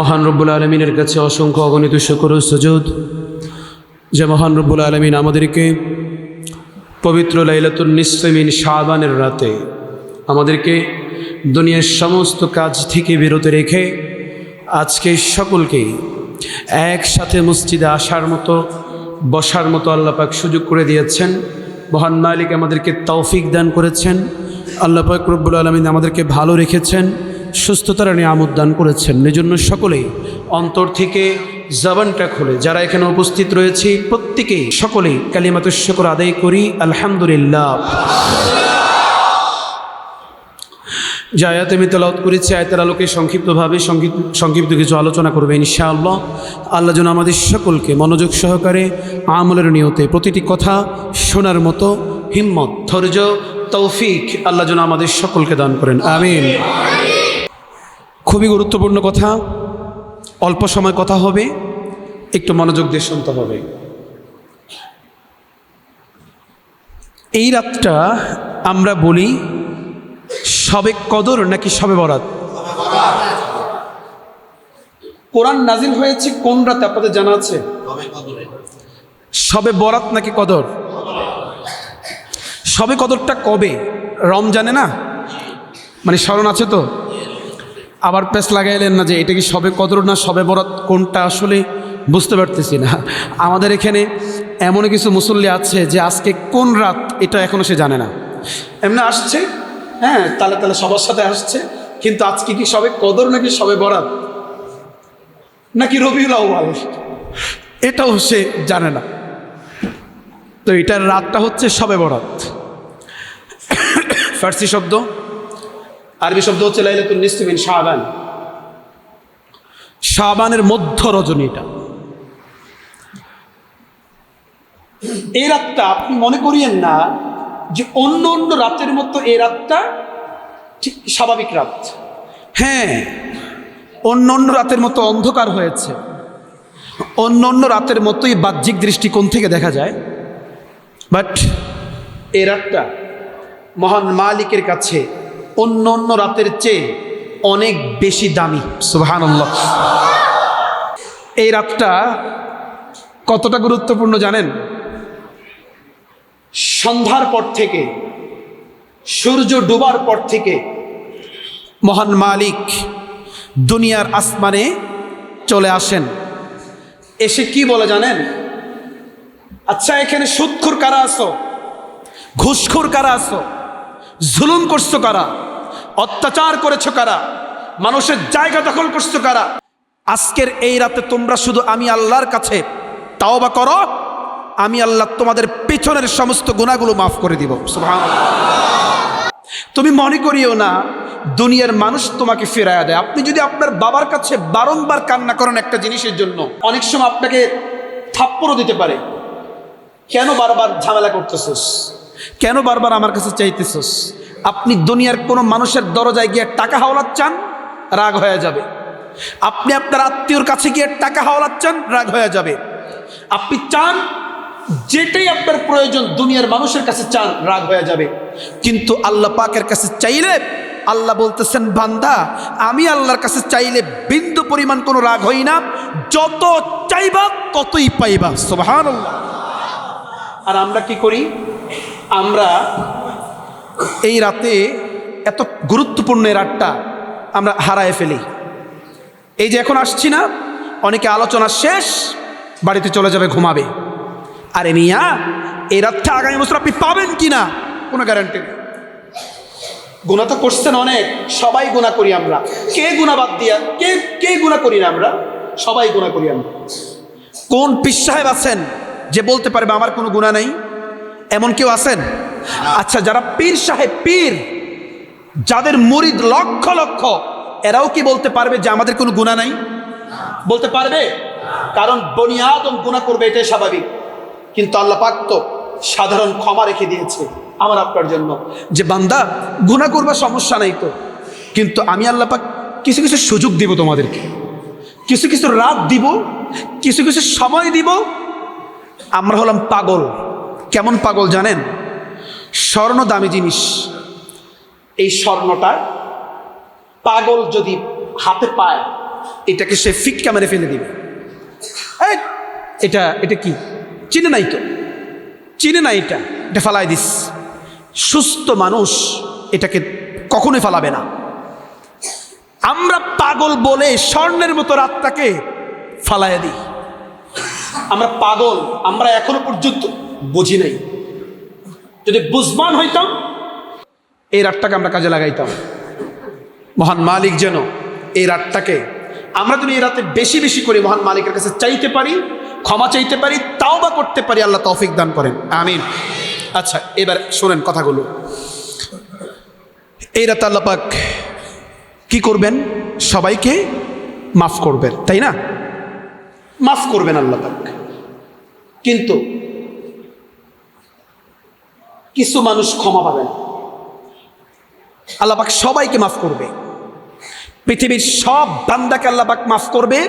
মহান রব্বুল আলমিনের কাছে অসংখ্য অগণিত শুকর সুজুদ। যে মহান রব্বুল আলমিন আমাদেরকে পবিত্র লাইলাতুল নিসমিন শাহবানের রাতে আমাদেরকে দুনিয়ার সমস্ত কাজ থেকে বিরত রেখে আজকে সকলকে একসাথে মসজিদে আসার মতো, বসার মতো আল্লাপাক সুযোগ করে দিয়েছেন। মহান মালিক আমাদেরকে তৌফিক দান করেছেন। আল্লাপাক রব্বুল আলমিন আমাদেরকে ভালো রেখেছেন। সুস্থতার নিয়ামত দান করেছেন। এজন্য সকলেই অন্তর থেকে জবানটা খুলে। যারা এখানে উপস্থিত রয়েছে প্রত্যেকেই সকলেই কালিমাত শকর আদায় করি। আলহামদুলিল্লাহ। যে আমি তেলাওত করেছি, আয়তের আলোকে সংক্ষিপ্তভাবে সংক্ষিপ্ত সংক্ষিপ্ত কিছু আলোচনা করবে ইনশাআল্লাহ। আল্লাহ যেন আমাদের সকলকে মনোযোগ সহকারে আমলের নিয়তে প্রতিটি কথা শোনার মতো হিম্মত, ধৈর্য, তৌফিক আল্লাহ যেন আমাদের সকলকে দান করেন। আমিন। খুবই গুরুত্বপূর্ণ কথা। অল্প সময় কথা হবে, একটু মনোযোগ দিয়ে শুনতে হবে। এই রাতটা আমরা বলি সবে কদর নাকি সবে বরাত? কোরআন নাজিল হয়েছে কোন রাতে, আপনাদের জানা আছে? সবে বরাত নাকি কদর? সবে কদরটা কবে? রমজানে না? মানে স্মরণ আছে তো? আবার পেস লাগাইলেন না যে এটা কি সবে কদর না সবে বরাত? কোনটা আসলে বুঝতে পারতেছি না। আমাদের এখানে এমন কিছু মুসল্লি আছে যে আজকে কোন রাত এটা এখনও সে জানে না। এমনি আসছে হ্যাঁ তালে তালে সবার সাথে আসছে, কিন্তু আজকে কি সবে কদর নাকি সবে বরাত? নাকি রবিউল আউ্বাল এটাও সে জানে না। তো এটার রাতটা হচ্ছে সবে বরাত। ফার্সি শব্দ। আরবি শব্দ হচ্ছে লাইলাতুল নিসমিন শাহবান শাহবানের মধ্য রজনীটা এই রাতটা আপনি মনে করিয়েন না যে অন্য অন্য রাতের মতো এই রাতটা ঠিক স্বাভাবিক রাত। হ্যাঁ অন্য অন্য রাতের মতো অন্ধকার হয়েছে। অন্য অন্য রাতের মতোই বাহ্যিক দৃষ্টিকোণ থেকে দেখা যায়? বাট এই রাতটা মহান মালিকের কাছে অন্য অন্য রাতের চেয়ে অনেক বেশি দামি। সুহান এই রাতটা কতটা গুরুত্বপূর্ণ জানেন? সন্ধ্যার পর থেকে, সূর্য ডুবার পর থেকে মহান মালিক দুনিয়ার আসমানে চলে আসেন। এসে কি বলে জানেন? আচ্ছা এখানে সুৎখুর কারা আসো ঘুষখুর কারা আসো জুলুম করছ কারা? অত্যাচার করেছ কারা? মানুষের জায়গা দখল করছ কারা? আজকের এই রাতে তোমরা শুধু আমি আল্লাহর কাছে তাও বা করো, আমি আল্লাহ তোমাদের পেছনের সমস্ত গুণাগুলো মাফ করে দিব। তুমি মনে করিও না, দুনিয়ার মানুষ তোমাকে ফেরায়া দেয়। আপনি যদি আপনার বাবার কাছে বারংবার কান্না করেন একটা জিনিসের জন্য, অনেক সময় আপনাকে থাপ্পড়ও দিতে পারে। কেন বারবার ঝামেলা করতেছিস? কেন বারবার আমার কাছে চাইতেছিস? আপনি দুনিয়ার কোনো মানুষের দরজায় গিয়ে টাকা হাওলাত চান, রাগ হয়ে যাবে। আপনি আপনার আত্মীয়র কাছে গিয়ে টাকা হাওলাত চান, রাগ হয়ে যাবে। আপনি চান, যেটাই আপনার প্রয়োজন দুনিয়ার মানুষের কাছে চান, রাগ হয়ে যাবে। কিন্তু আল্লাহ পাকের কাছে চাইলে আল্লাহ বলতেছেন, বান্দা, আমি আল্লাহর কাছে চাইলে বিন্দু পরিমাণ কোনো রাগ হই না। যত চাইবা ততই পাইবা। সোহান আর আমরা কি করি? আমরা এই রাতে এত গুরুত্বপূর্ণ এই রাতটা আমরা হারায় ফেলি। এই যে এখন আসছি না, অনেকে আলোচনা শেষ, বাড়িতে চলে যাবে, ঘুমাবে। আরে মিয়া, এই রাতটা আগামী বছর আপনি পাবেন কি না কোনো গ্যারান্টি নেই। গুণা তো করছেন অনেক, সবাই গুণা করি আমরা। কে গুণা বাদ দিয়া, কে কে গুণা করি না আমরা? সবাই গুণা করি আমরা। কোন পীর সাহেব আছেন যে বলতে পারবে, আমার কোনো গুণা নেই এমন কেউ আছেন? আচ্ছা যারা পীর সাহেব, পীর, যাদের মুরিদ লক্ষ লক্ষ, এরাও কি বলতে পারবে যে আমাদের কোনো গুণা নাই? বলতে পারবে? কারণ বনিয়াদম গুণা করবে, এটাই স্বাভাবিক। কিন্তু আল্লাহ পাক তো সাধারণ ক্ষমা রেখে দিয়েছে আমার আপনার জন্য। যে বান্দা গুণা করবার সমস্যা নাই তো, কিন্তু আমি আল্লাহ পাক কিছু কিছু সুযোগ দিব তোমাদেরকে। কিছু কিছু রাত দিব, কিছু কিছু সময় দিব। আমরা হলাম পাগল। কেমন পাগল জানেন? স্বর্ণ দামি জিনিস। এই স্বর্ণটা পাগল যদি হাতে পায়, এটাকে সে ফিক্কা মেরে ফেলে দিবে। এটা এটা কি? চিনে নাই তো? চিনে না এটা? এটা ফালাই দিস। সুস্থ মানুষ এটাকে কখনোই ফালাবে না। আমরা পাগল বলে স্বর্ণের মতো রাতটাকে ফালাইয়া দিই। আমরা পাগল, আমরা এখনও পর্যন্ত বুঝি নাই। যদি বুঝবান হইতাম, এই রাতটাকে আমরা কাজে লাগাইতাম। মহান মালিক যেন এই রাতটাকে আমরা যদি এই রাতে বেশি বেশি করে মহান মালিকের কাছে চাইতে পারি, ক্ষমা চাইতে পারি তাও বা করতে পারি, আল্লাহ তৌফিক দান করেন। আমিন। আচ্ছা এবার শোনেন কথাগুলো। এই রাতে আল্লাহ পাক কি করবেন? সবাইকে মাফ করবেন, তাই না? মাফ করবেন আল্লাহ পাক। কিন্তু কিছু মানুষ ক্ষমা পাবেন। আল্লাহ পাক সবাইকে মাফ করবে। পৃথিবীর সব বান্দাকে আল্লাহ পাক মাফ করবে।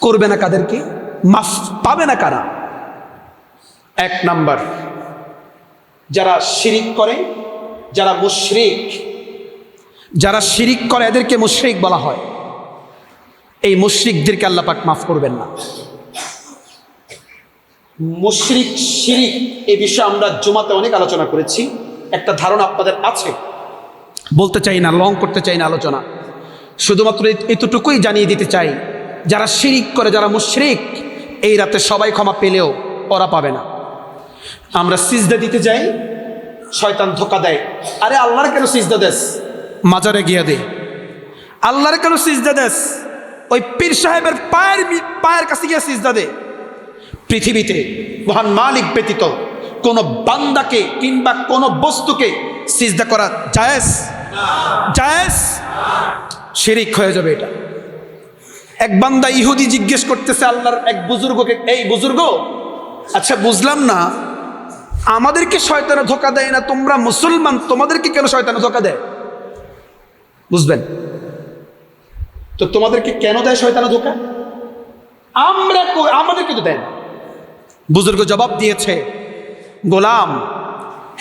করবে না কাদেরকে? মাফ পাবে না কারা? এক নাম্বার, যারা শিরিক করে, যারা মুশরিক, যারা শিরিক করে এদেরকে মুশরিক বলা হয়। এই মুশরিকদেরকে আল্লাপাক মাফ করবেন না। মুশরিক, শিরিক এই বিষয়ে আমরা জুমাতে অনেক আলোচনা করেছি। একটা ধারণা আপনাদের আছে। বলতে চাই না, লং করতে চাই না আলোচনা। শুধুমাত্র এতটুকুই জানিয়ে দিতে চাই, যারা শিরিক করে, যারা মুশরিক, এই রাতে সবাই ক্ষমা পেলেও ওরা পাবে না। আমরা সিজদা দিতে যাই, শয়তান ধোকা দেয়। আরে আল্লাহর কেন সিজদা দেস? মাজারে গিয়া দে। আল্লাহর কেন সিজদা দেস? ওই পীর সাহেবের পায়ের পায়ের কাছে গিয়ে সিজদা দে। পৃথিবীতে মহান মালিক ব্যতীত কোন বান্দাকে কিংবা কোন বস্তুকে সিজদা করা জায়েজ? জায়েজ? শিরিক হয়ে যাবে এটা। এক বান্দা ইহুদি জিজ্ঞেস করতেছে আল্লাহর এক বুজুর্গকে, এই বুজুর্গ আচ্ছা বুঝলাম না, আমাদেরকে শয়তানে ধোকা দেয় না, তোমরা মুসলমান, তোমাদেরকে কেন শয়তানে ধোকা দেয়? বুঝবেন? তো তোমাদেরকে কেন দেয় শয়তানে ধোকা? আমরা আমাদেরকে তো দেয় না। বুজুর্গ জবাব দিয়েছে, গোলাম,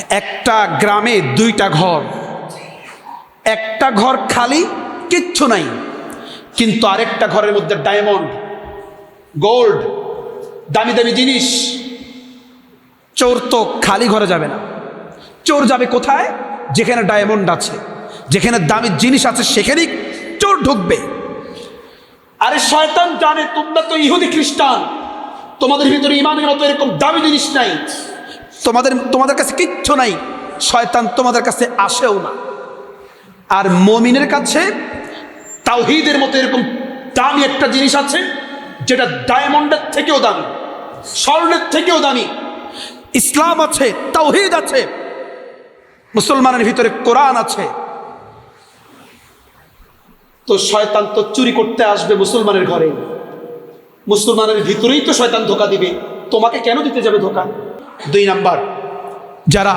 একটা গ্রামে দুইটা ঘর। একটা ঘর খালি, কিচ্ছু নাই। কিন্তু আরেকটা ঘরের মধ্যে ডায়মন্ড গোল্ড দামি দামি জিনিস। চোর তো খালি ঘরে যাবে না। চোর যাবে কোথায়? যেখানে ডায়মন্ড আছে, যেখানে দামি জিনিস আছে, সেখানেই চোর ঢুকবে। আরে শয়তান জানে তোমরা তো ইহুদি খ্রিস্টান। তোমাদের ভিতরে ইমানের মতো এরকম দামি জিনিস নাই। তোমাদের তোমাদের কাছে কিচ্ছু নাই। শয়তান তোমাদের কাছে আসেও না। আর মমিনের কাছে তাওহিদের মতো এরকম দামি একটা জিনিস আছে যেটা ডায়মন্ডের থেকেও দামি স্বর্ণের থেকেও দামি। ইসলাম আছে তাওহিদ আছে মুসলমানের ভিতরে কোরআন আছে। তো শয়তান তো চুরি করতে আসবে মুসলমানের ঘরে। মুসলমানের ভিতরেই তো শয়তান ধোকা দিবে। তোমাকে কেন দিতে যাবে ধোকা? দুই নাম্বার, যারা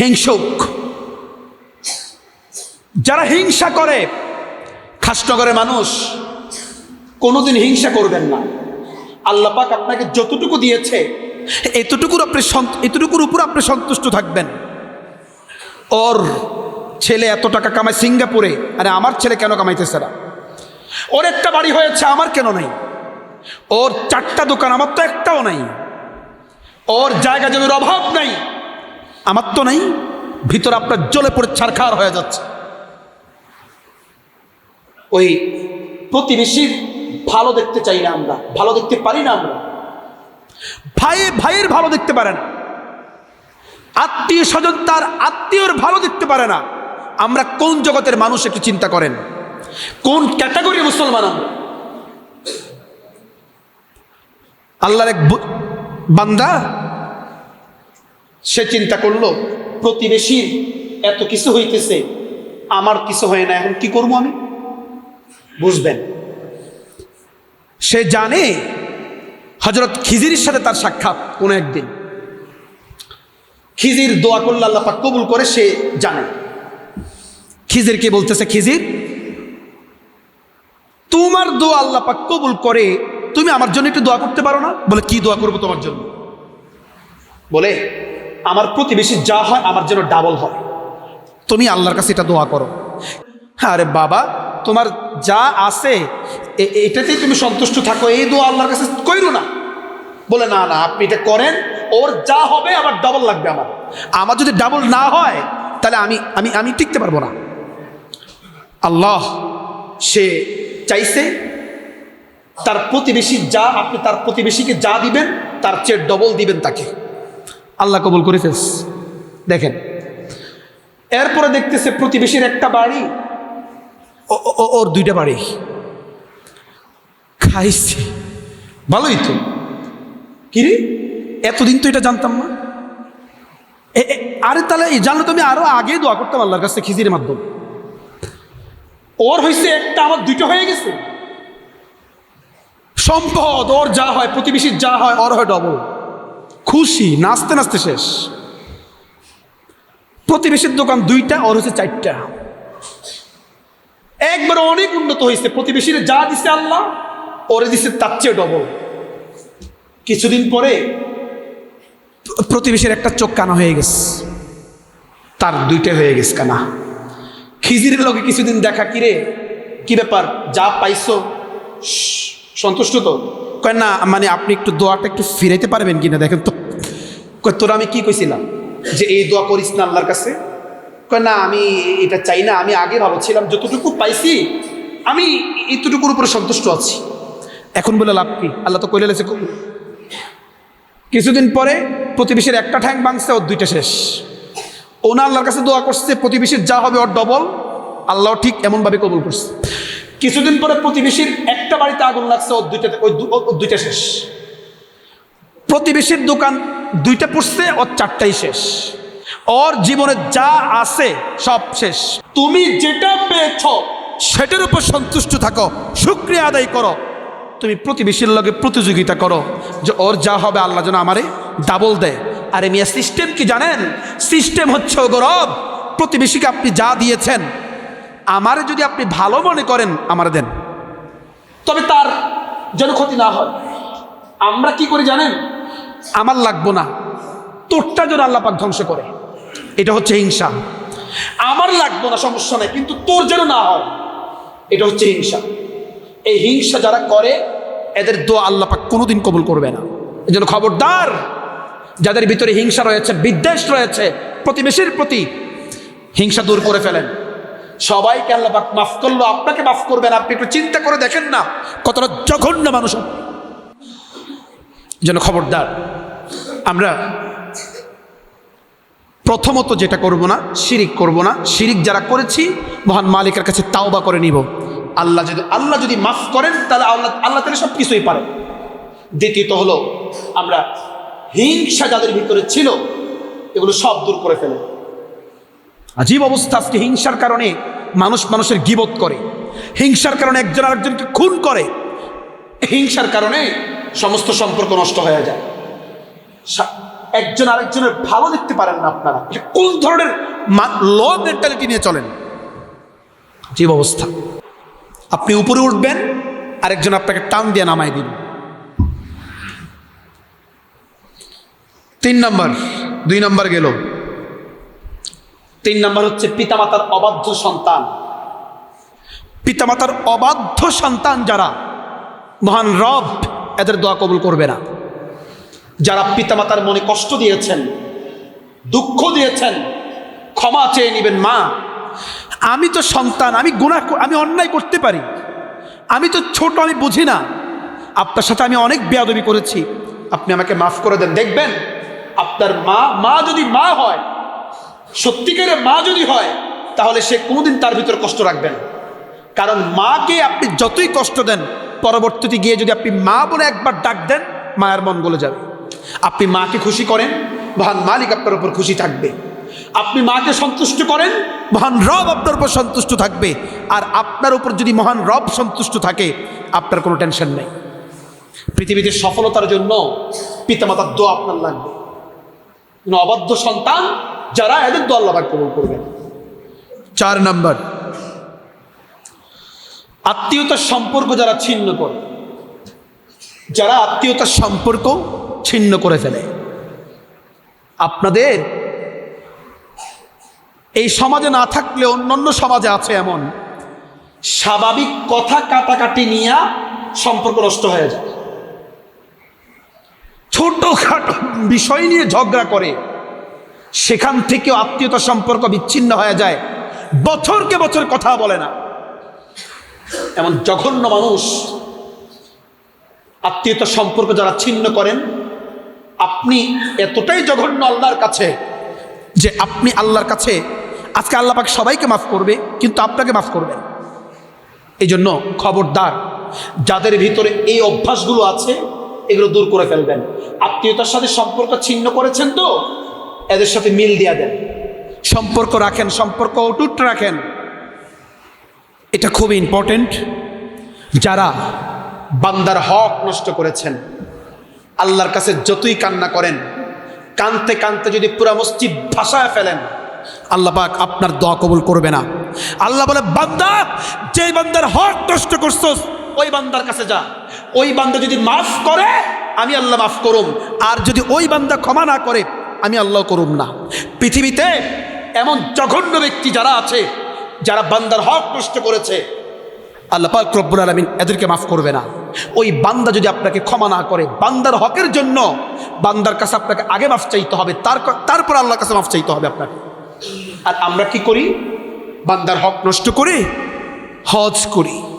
হিংসুক, যারা হিংসা করে, খাসনগরের মানুষ কোনোদিন হিংসা করবেন না। আল্লাহ পাক আপনাকে যতটুকু দিয়েছে, এতটুকুর আপনি এতটুকুর উপর আপনি সন্তুষ্ট থাকবেন। ওর ছেলে এত টাকা কামায় সিঙ্গাপুরে, আরে আমার ছেলে কেন কামাইতেছে না? ওর একটা বাড়ি হয়েছে, আমার কেন নাই? ওর চারটা দোকান আমার তো একটাও নাই। ওর জায়গা জমির অভাব নাই। আমার তো নাই। ভিতরে আপনার জলে পড়ে ছারখার হয়ে যাচ্ছে। ওই প্রতিবেশীর ভালো দেখতে চাই না আমরা। ভালো দেখতে পারি না আমরা। ভাই, ভাইয়ের ভালো দেখতে পারে না। আত্মীয় স্বজন তার আত্মীয়র ভালো দেখতে পারে না। আমরা কোন জগতের মানুষ একটু চিন্তা করেন। কোন ক্যাটাগরি মুসলমান আমরা? আল্লাহর এক বান্দা, সে চিন্তা করল, প্রতিবেশীর এত কিছু হইতেছে, আমার কিছু হয় না, এখন কি করব আমি? বুঝবেন। সে জানে হজরত খিজিরির সাথে তার সাক্ষাৎ কোনো একদিন। খিজির দোয়া করলে আল্লাহ পাক কবুল করে, সে জানে। খিজির কে বলতেছে, খিজির, তোমার দোয়া আল্লাহ পাক কবুল করে তুমি আমার জন্য একটু দোয়া করতে পারো না? বলে, কি দোয়া করব তোমার জন্য? বলে, আমার প্রতিবেশী যা হয় আমার জন্য ডাবল হয়। তুমি আল্লাহর কাছে এটা দোয়া করো। আরে বাবা, তোমার যা আছে এটাতেই তুমি সন্তুষ্ট থাকো, এই দোয়া আল্লাহর কাছে কইরো না। বলে, না না, আপনি এটা করেন, ওর যা হবে আমার ডাবল লাগবে আমার। আমার যদি ডাবল না হয়, তাহলে আমি আমি আমি টিকতে পারব না। আল্লাহ সে চাইছে তার প্রতিবেশী যা, আপনি তার প্রতিবেশীকে যা দিবেন, তার চেয়ে ডবল দিবেন তাকে। আল্লাহ কবুল করে ফেলস দেখেন, এরপরে দেখতেছে প্রতিবেশীর একটা বাড়ি ওর দুইটা বাড়ি। খাইছি। ভালোই তো। কিরে এতদিন তো এটা জানতাম না। আরে তাহলে জানলে তো আমি আরও আগে দোয়া করতাম আল্লাহর কাছে খিজির মাধ্যমে। ওর হয়েছে একটা, আমার দুইটা হয়ে গেছে। সম্পদ, ওর যা হয়, প্রতিবেশীর যা হয়, ওর হয় ডবল খুশি, নাচতে নাচতে শেষ। প্রতিবেশীর দোকান দুইটা, ওর হচ্ছে চারটা। একবার অনেক উন্নত হয়েছে। প্রতিবেশীর যা দিছে আল্লাহ, ওরে দিছে তার চেয়ে ডবল কিছুদিন পরে প্রতিবেশীর একটা চোখ কানা হয়ে গেছে। তার দুইটা হয়ে গেছে কানা। খিজিরের লোকে কিছুদিন দেখা, কিরে, কি ব্যাপার? যা পাইছো সন্তুষ্ট তো? কয় না মানে আপনি একটু দোয়াটা একটু ফিরাইতে পারবেন কিনা? দেখেন তো। তোরা আমি কি কইছিলাম? যে এই দোয়া করিস না আল্লাহর কাছে? কয়, না, আমি এটা চাই না, আমি আগে ভালো ছিলাম, যতটুকু পাইছি, আমি এতটুকুর উপরে সন্তুষ্ট আছি। এখন বলে লাভ কি? আল্লাহ তো কইলে লেছে কিছুদিন পরে প্রতিবেশীর একটা ঠ্যাং ভাঙছে, ওর দুইটা শেষ। ওনা আল্লাহর কাছে দোয়া করছে, প্রতিবেশীর যা হবে ওর ডবল আল্লাহ ঠিক এমনভাবে কবুল করছে। কিছুদিন পরে প্রতিবেশীর একটা বাড়িতে আগুন লাগছে ওর দুইটা ওই দুইটা শেষ। প্রতিবেশীর দোকান দুইটা পড়ছে ওর চারটাই শেষ। ওর জীবনে যা আছে সব শেষ। তুমি যেটা পেয়েছ, সেটার উপর সন্তুষ্ট থাকো, শুক্রিয়া আদায় করো। তুমি প্রতিবেশীর লগে প্রতিযোগিতা করো, যে ওর যা হবে আল্লাহ যেন আমারে ডাবল দেয়। আরে মিয়া সিস্টেম কি জানেন? সিস্টেম হচ্ছে ও গৌরব প্রতিবেশীকে আপনি যা দিয়েছেন আমারে যদি আপনি ভালো মনে করেন আমার দেন। তবে তার যেন ক্ষতি না হয়। আমরা কি করে জানেন? আমার লাগবো না। তোরটা যেন আল্লাহ পাক ধ্বংস করে। এটা হচ্ছে হিংসা। আমার লাগবো না সমস্যা নাই কিন্তু তোর যেন না হয় এটা হচ্ছে হিংসা। এই হিংসা যারা করে এদের দোয়া আল্লাহ পাক কোনোদিন কবুল করবে না। এই জন্য খবরদার যাদের ভিতরে হিংসা রয়েছে বিদ্বেষ রয়েছে প্রতিবেশীর প্রতি হিংসা দূর করে ফেলেন। সবাইকে আল্লাহ মাফ করল, আপনাকে মাফ করবেন, আপনি একটু চিন্তা করে দেখেন না, কতটা জঘন্য মানুষ যেন খবরদার, আমরা প্রথমত যেটা করব না, শিরিক করব না, শিরিক যারা করেছি, মহান মালিকের কাছে তাওবা করে নিব। আল্লাহ যদি আল্লাহ যদি মাফ করেন, তাহলে আল্লাহ আল্লাহ তাহলে সব কিছুই পারে। দ্বিতীয়ত হলো, আমরা হিংসা যাদের ভিতরে ছিল, এগুলো সব দূর করে ফেলে। আজীব অবস্থা আজকে হিংসার কারণে মানুষ মানুষের গিবত করে। হিংসার কারণে একজন আরেকজনকে খুন করে। হিংসার কারণে সমস্ত সম্পর্ক নষ্ট হয়ে যায়। একজন আরেকজনের ভালো দেখতে পারেন না আপনারা। কোন ধরনের ল মেন্টালিটি নিয়ে চলেন? জীব অবস্থা। আপনি উপরে উঠবেন, আরেকজন আপনাকে টান দিয়ে নামাই দিন তিন নম্বর, দুই নম্বর গেল। তিন নম্বর হচ্ছে পিতামাতার অবাধ্য সন্তান। পিতামাতার অবাধ্য সন্তান যারা, মহান রব এদের দোয়া কবুল করবে না। যারা পিতামাতার মনে কষ্ট দিয়েছেন, দুঃখ দিয়েছেন, ক্ষমা চেয়ে নেবেন মা, আমি তো সন্তান, আমি গুণা আমি অন্যায় করতে পারি। আমি তো ছোট, আমি বুঝি না। আপনার সাথে আমি অনেক বেয়াদবি করেছি। আপনি আমাকে মাফ করে দেন। দেখবেন, আপনার মা মা যদি মা হয় সত্যিকারের মা যদি হয়, তাহলে সে কোনোদিন তার ভিতর কষ্ট রাখবেন কারণ মাকে আপনি যতই কষ্ট দেন, পরবর্তীতে গিয়ে যদি আপনি মা বলে একবার ডাক দেন, মায়ের মন গলে যাবে। আপনি মাকে খুশি করেন, মহান মালিক আপনার উপর খুশি থাকবে। আপনি মাকে সন্তুষ্ট করেন, মহান রব আপনার উপর সন্তুষ্ট থাকবে। আর আপনার উপর যদি মহান রব সন্তুষ্ট থাকে, আপনার কোনো টেনশন নেই। পৃথিবীতে সফলতার জন্য পিতামাতার দোয়া আপনার লাগবে। অবাধ্য সন্তান যারা এদের দোয়া আল্লাহ কবুল করবেন চার নাম্বার। আত্মীয়তার সম্পর্ক যারা ছিন্ন করে যারা আত্মীয়তার সম্পর্ক ছিন্ন করে ফেলে। আপনাদের এই সমাজে না থাকলে অন্যান্য সমাজে আছে এমন। স্বাভাবিক কথা কাটাকাটি নিয়ে সম্পর্ক নষ্ট হয়ে যায়। ছোটখাটো বিষয় নিয়ে ঝগড়া করে সেখান থেকেও আত্মীয়তা সম্পর্ক বিচ্ছিন্ন হয়ে যায়। বছরকে বছর কথা বলে না। এমন জঘন্য মানুষ আত্মীয়তা সম্পর্ক যারা ছিন্ন করেন, আপনি এতটাই জঘন্য আল্লাহর কাছে যে আপনি আল্লাহর কাছে, আজকে আল্লাহ পাক সবাইকে মাফ করবে, কিন্তু আপনাকে মাফ করবেন। এই জন্য খবরদার, যাদের ভিতরে এই অভ্যাসগুলো আছে, এগুলো দূর করে ফেলবেন। আত্মীয়তার সাথে সম্পর্ক ছিন্ন করেছেন তো? এদের সাথে মিল দিয়া দেন। সম্পর্ক রাখেন, সম্পর্ক অটুট রাখেন। এটা খুব ইম্পর্টেন্ট যারা বান্দার হক নষ্ট করেছেন, আল্লাহর কাছে যতই কান্না করেন, কানতে কানতে যদি পুরা মসজিদ ভাসায় ফেলেন, আল্লাহ পাক আপনার দোয়া কবুল করবে না। আল্লাহ বলে, বান্দা যে বান্দার হক নষ্ট করছস, ওই বান্দার কাছে যা। ওই বান্দা যদি মাফ করে, আমি আল্লাহ মাফ করুম। আর যদি ওই বান্দা ক্ষমা না করে আমি আল্লাহ করুম না। পৃথিবীতে এমন জঘন্য ব্যক্তি যারা আছে, যারা বান্দার হক নষ্ট করেছে, আল্লাহ পাক রব্বুল আলমিন এদেরকে মাফ করবে না। ওই বান্দা যদি আপনাকে ক্ষমা না করে, বান্দার হকের জন্য বান্দার কাছে আপনাকে আগে মাফ চাইতে হবে, তার তারপর আল্লাহর কাছে মাফ চাইতে হবে আপনাকে। আর আমরা কি করি? বান্দার হক নষ্ট করে হজ করি।